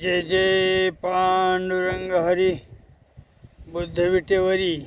जय जय पांडुरंग हरी बुद्ध विटेवरी.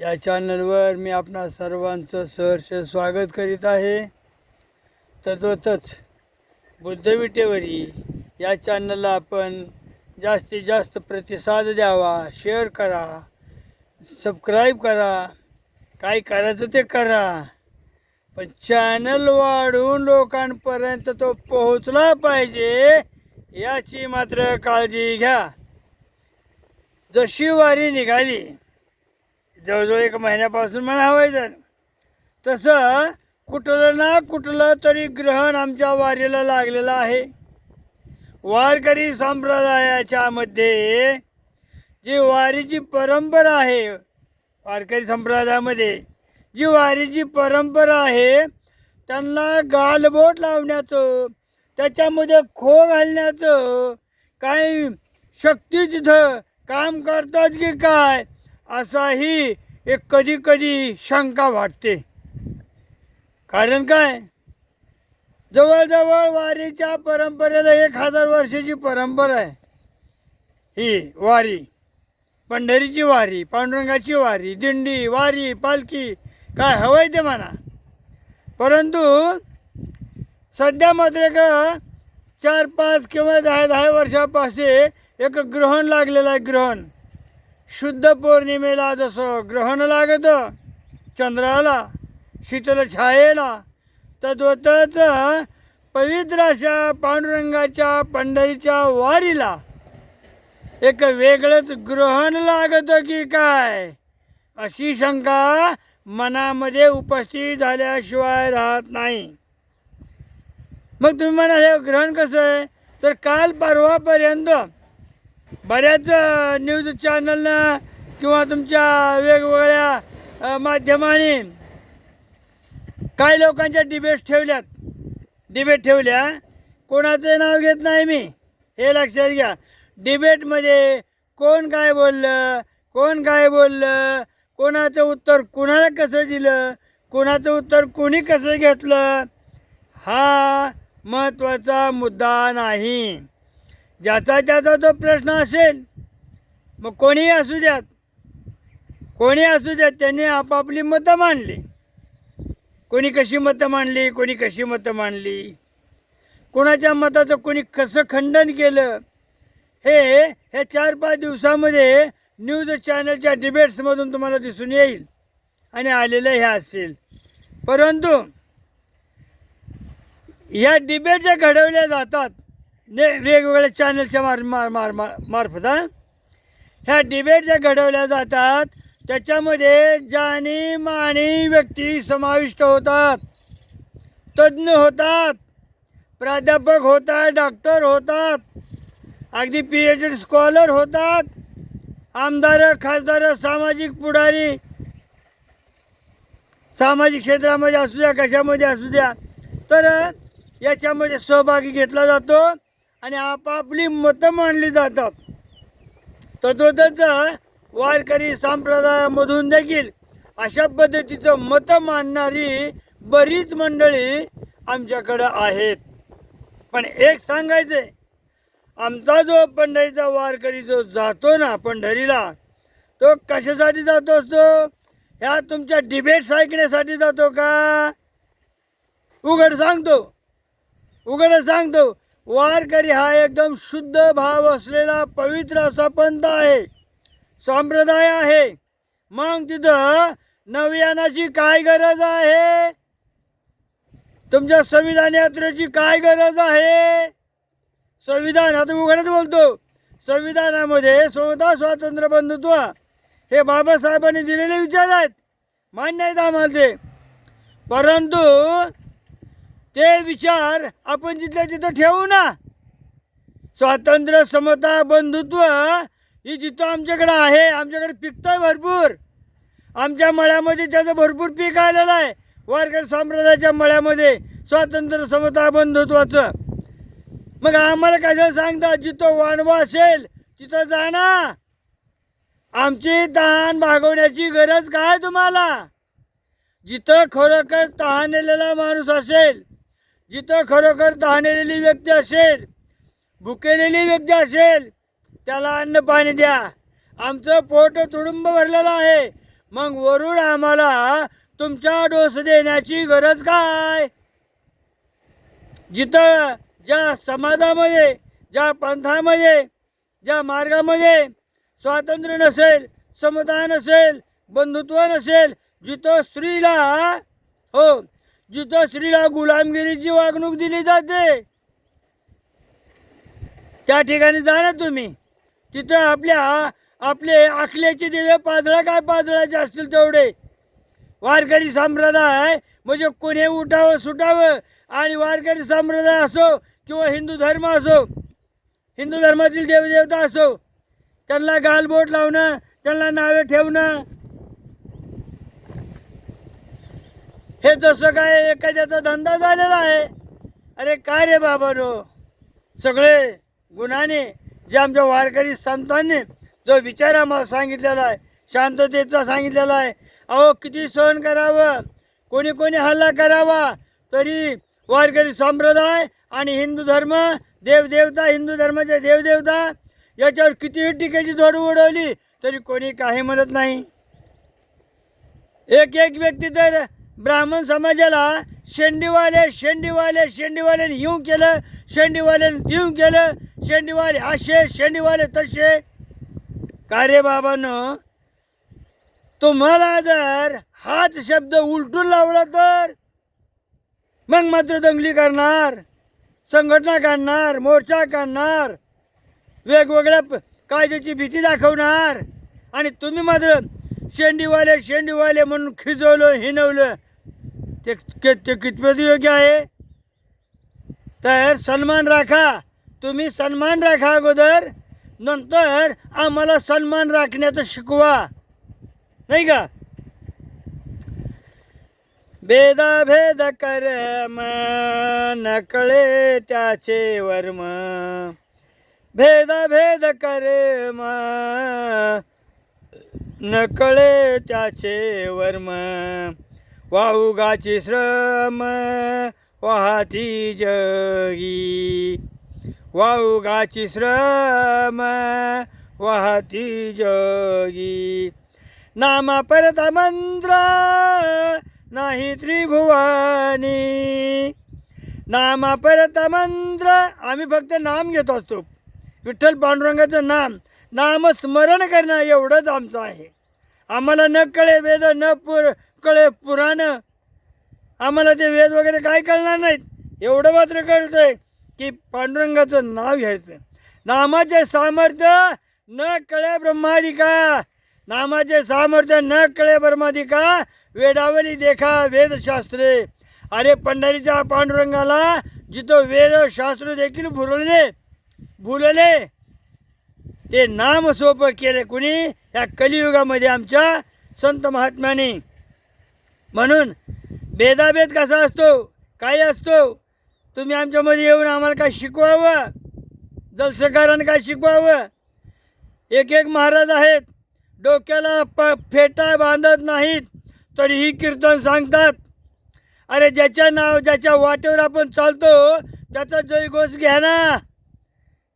या चॅनलवर मी आपणा सर्वांचं सहर्ष स्वागत करीत आहे. तद्वतच बुद्ध विटेवरी या चॅनलला आपण जास्तीत जास्त प्रतिसाद द्यावा शेअर करा सबस्क्राईब करा काय करायचं ते करा. पण चॅनल वाढवून लोकांपर्यंत तो पोहोचला पाहिजे याची मात्र काळजी घ्या. जशी वारी निघाली जवळजवळ एक महिन्यापासून म्हणावं हवंय तर तसं कुठलं ना कुठलं तरी ग्रहण आमच्या वारीला लागलेलं आहे. वारकरी संप्रदायाच्या मध्ये जी वारीची परंपरा आहे वारकरी संप्रदायामध्ये जी वारीची परंपरा आहे त्यांना गालबोट लावण्याचं त्याच्यामध्ये खो घालण्याचं काही शक्ती तिथं काम करतात की काय असाही एक कधी कधी शंका वाटते. कारण काय? जवळजवळ वारीच्या परंपरेला एक हजार वर्षाची परंपरा आहे. ही वारी पंढरीची वारी पांडुरंगाची वारी दिंडी वारी पालखी काय हवं आहे ते म्हणा. परंतु सध्या मात्र का चार पाच किंवा दहा दहा वर्षापासून एक ग्रहण लागलेलं आहे ग्रहण. शुद्ध पौर्णिमेला जसं ग्रहण लागतं चंद्राला शीतल छायेला तद्वतच पवित्र अशा पांडुरंगाच्या पंढरीच्या वारीला एक वेगळंच ग्रहण लागतं की काय? अशी शंका मनामध्ये उपस्थित झाल्याशिवाय राहत नाही. मग तुम्ही म्हणा हे ग्रहण कसं आहे? तर काल परवापर्यंत बऱ्याच न्यूज चॅनलनं किंवा तुमच्या वेगवेगळ्या माध्यमाने काही लोकांच्या डिबेट ठेवल्यात. डिबेट ठेवल्या. कोणाचं नाव घेत नाही मी. हे लक्षात घ्या. डिबेटमध्ये कोण काय बोललं कोण काय बोललं कोणाचं उत्तर कुणाला कसं दिलं कोणाचं उत्तर कोणी कसं घेतलं हा महत्त्वाचा मुद्दा नाही. ज्याचा त्याचा तो प्रश्न असेल मग कोणीही असू द्यात. कोणी असू द्यात त्यांनी आपापली मतं मांडली. कोणी कशी मतं मांडली कोणी कशी मतं मांडली. कोणाच्या मताचं कोणी कसं खंडन केलं हे हे चार पाच दिवसामध्ये न्यूज चॅनलच्या डिबेट्समधून तुम्हाला दिसून येईल आणि आलेलं हे असेल. परंतु या डिबेट ज्या घडवल्या जातात ने वेगवेगळ्या चॅनलच्या मार मार मार मार मार्फत ह्या डिबेट ज्या घडवल्या जातात त्याच्यामध्ये जाणी माणी व्यक्ती समाविष्ट होतात तज्ज्ञ होतात प्राध्यापक होतात डॉक्टर होतात अगदी पी एच डी स्कॉलर होतात आमदार खासदार सामाजिक पुढारी सामाजिक क्षेत्रामध्ये असू द्या कशामध्ये असू द्या तर याच्यामध्ये सहभागी घेतला जातो आणि आपापली मतं मांडली जातात. तद्वतच वारकरी संप्रदायामधून देखील अशा पद्धतीचं मतं मांडणारी बरीच मंडळी आमच्याकडं आहेत. पण एक सांगायचं आहे आमचा जो पंढरीचा वारकरी जो जातो ना पंढरीला तो कशासाठी जातो असतो? ह्या तुमच्या डिबेट्स ऐकण्यासाठी जातो का? उघड सांगतो. उघड सांगतो वारकरी हा एकदम शुद्ध भाव असलेला पवित्र असा पंथ आहे. संप्रदाय आहे. मग तिथं नवयानाची काय गरज आहे? तुमच्या संविधान यात्रेची काय गरज आहे? संविधान आता उघडच बोलतो संविधानामध्ये स्वतः स्वातंत्र्य बंधुत्व हे बाबासाहेबांनी दिलेले विचार आहेत. मान्य आहेत आम्हाला ते. परंतु ते विचार आपण जिथल्या तिथं ठेवू ना. स्वातंत्र्य समता बंधुत्व ही जिथं आमच्याकडं आहे आमच्याकडे पिकतंय भरपूर. आमच्या मळ्यामध्ये त्याचं भरपूर पीक आलेलं आहे. वारकरी संप्रदायाच्या मळ्यामध्ये स्वातंत्र्य समता बंधुत्वाचं. मग आम्हाला कशाला सांगता जिथं वाणवा असेल तिथं जाणं आमची तहान भागवण्याची गरज काय तुम्हाला? जिथं खरोखर तहानलेला माणूस असेल जिथं खरोखर तहानलेली व्यक्ती असेल भुकेलेली व्यक्ती असेल त्याला अन्न पाणी द्या. आमचं पोट तुडुंब भरलेलं आहे. मग वरून आम्हाला तुमच्या डोस देण्याची गरज काय? जिथं ज्या समाजामध्ये ज्या पंथामध्ये ज्या मार्गामध्ये स्वातंत्र्य नसेल समता नसेल बंधुत्व नसेल जिथं स्त्रीला हो जिथं स्त्रीला गुलामगिरीची वागणूक दिली जाते त्या ठिकाणी जा ना तुम्ही. तिथं आपल्या आपले आखल्याचे दिवे पाजळा काय पाजळाचे असतील तेवढे. वारकरी संप्रदाय म्हणजे कोणी उठावं सुटावं आणि वारकरी संप्रदाय असो किंवा हिंदू धर्म असो हिंदू धर्मातील देवदेवता असो त्यांना गालबोट लावणं त्यांना नावे ठेवणं हे जसं काय एखाद्याचा धंदा झालेला आहे अरे काय रे बाबा रो? सगळे गुणाने जे आमच्या वारकरी संतांनी जो विचार आम्हाला सांगितलेला आहे शांततेचा सांगितलेला आहे अहो किती सहन करावं? कोणी कोणी हल्ला करावा? तरी वारकरी संप्रदाय आणि हिंदू धर्म देवदेवता हिंदू धर्माचे देवदेवता याच्यावर कितीही टीकेची जोड उडवली तरी कोणी काही म्हणत नाही. एक एक व्यक्ती तर ब्राह्मण समाजाला शेंडीवाले शेंडीवाले शेंडीवाल्याने येऊ केलं शेंडीवाल्याने देऊ केलं शेंडीवाले असे शेंडीवाले तसे. का रे बाबानं? तुम्हाला जर हाच शब्द उलटून लावला तर मग मात्र दंगली करणार संघटना काढणार मोर्चा काढणार वेगवेगळ्या प- कायद्याची भीती दाखवणार आणि तुम्ही मात्र शेंडीवाले शेंडीवाले म्हणून खिजवलं हिनवलं ते ते ते कितपत योग्य आहे? तर सन्मान राखा. तुम्ही सन्मान राखा अगोदर. नंतर आम्हाला सन्मान राखण्याचं शिकवा. नाही का? भेदाभेद कर्म नकळे त्याचे वर्म. भेदाभेद कर्म नकळे त्याचे वर्म. वाहुगाची श्रम वाहती जगी. वाहुगाची श्रम वाहती जगी. नामा परत मंत्र नाही त्रिभुवानी. नामा परत मंत्र आम्ही फक्त नाम घेत असतो. विठ्ठल पांडुरंगाचं नाम. नामस्मरण करणं एवढंच आमचं आहे. आम्हाला न कळे वेद न पुर कळे पुराण. आम्हाला ते वेद वगैरे काय कळणार नाहीत. एवढं मात्र कळतंय की पांडुरंगाचं नाव घ्यायचं. नामाचे सामर्थ्य न कळे ब्रह्मादिका. नामाचे सामर्थ्य न कळे ब्रह्मादिका. वेदावली देखा वेदशास्त्रे. अरे पंढरीच्या पांडुरंगाला जिथं वेदशास्त्र देखील भुरले भुलले ते नाम सोपं केले कुणी या कलियुगामध्ये आमच्या संत महात्म्याने. म्हणून भेदाभेद कसा असतो काय असतो तुम्ही आमच्यामध्ये येऊन आम्हाला काय शिकवावं? जलसकारानं काय शिकवावं? एक एक महाराज आहेत डोक्याला प फेटा बांधत नाहीत तरीही कीर्तन सांगतात. अरे ज्याच्या नाव ज्याच्या वाटेवर आपण चालतो त्याचा जयघोष घ्या ना.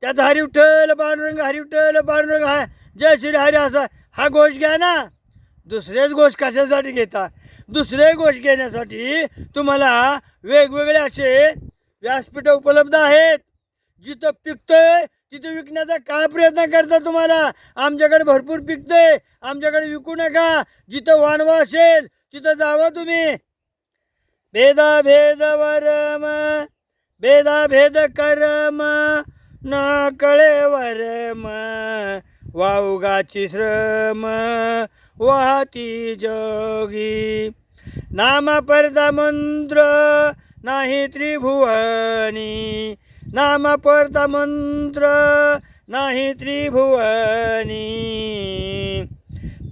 त्यात हरिवठल पांडुरंग हरिविठ्ठल पांडुरंग हा जय श्री हरी असा हा घोष घ्या ना. दुसरेच घोष कशासाठी घेता? दुसरे घोष घेण्यासाठी तुम्हाला वेगवेगळे असे व्यासपीठं उपलब्ध आहेत. जिथं पिकतंय तिथं विकण्याचा काय प्रयत्न करता तुम्हाला? आमच्याकडे भरपूर पिकतंय आमच्याकडे विकू नका. जिथं वाणवा असेल तिथं जावा तुम्ही. भेदा भेद वरम भेदा भेद करम. न कळे वरम वाऊगाची श्रम वाहती जोगी. नाम परदा मंत्र नाही त्रिभुवनी. नाम परदा मंत्र नाही त्रिभुवनी.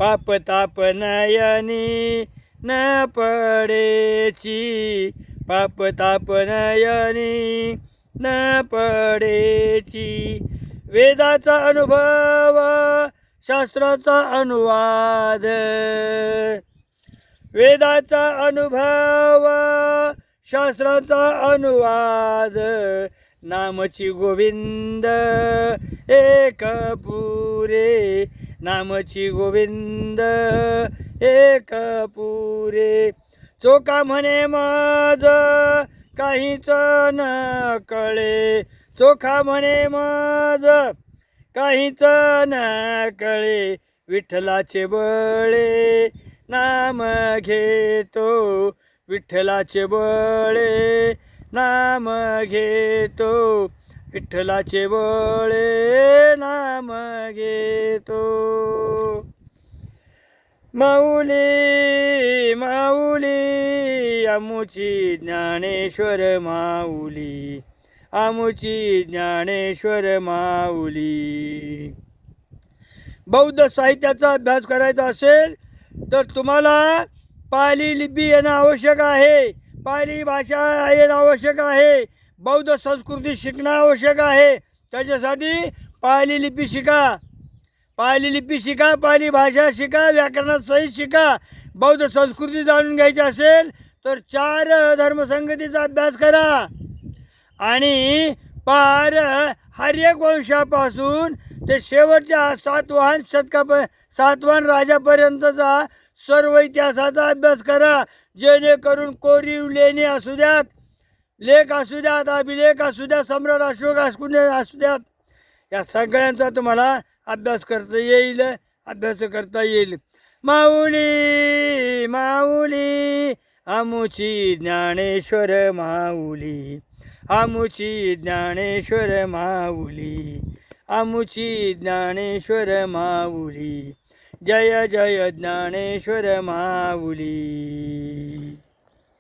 पाप ताप नयनी न पडेची. पाप ताप नयनी न पडेची. वेदाचा अनुभव शास्त्राचा अनुवाद. वेदाचा अनुभव शास्त्राचा अनुवाद. नामची गोविंद एक पुरे नामची गोविंद एक पुरे चोका म्हणे माझ काहीच न कळे. चोखा म्हणे मज काहीच न कळे. विठ्ठलाचे बळे नाम घेतो. विठ्ठलाचे बळे नाम घेतो. विठ्ठलाचे बळे नाम घेतो. माऊली माऊली आमुची ज्ञानेश्वर माऊली आमुची ज्ञानेश्वर माऊली. बौद्ध साहित्याचा अभ्यास करायचा असेल तर तुम्हाला पाली लिपी येणं आवश्यक आहे पाली भाषा येणं आवश्यक आहे बौद्ध संस्कृती शिकणं आवश्यक आहे. त्याच्यासाठी पाली लिपी शिका. पाली लिपी शिका पाली भाषा शिका व्याकरणात सहित शिका. बौद्ध संस्कृती जाणून घ्यायची असेल तर चार धर्मसंगतीचा अभ्यास करा. आणि पार हर्यक वंशापासून ते शेवटच्या सातवाहन शतकाप सातवाहन राजापर्यंतचा सर्व इतिहासाचा अभ्यास करा. जेणेकरून कोरीव लेणी असू द्यात लेख असू द्यात अभिलेख असू द्या सम्राट अशोक असू असू द्यात. या सगळ्यांचा तुम्हाला अभ्यास करता येईल अभ्यास करता येईल. माऊली माऊली आमुची ज्ञानेश्वर माऊली आमुची ज्ञानेश्वर माऊली आमुची ज्ञानेश्वर माऊली जय जय ज्ञानेश्वर माऊली.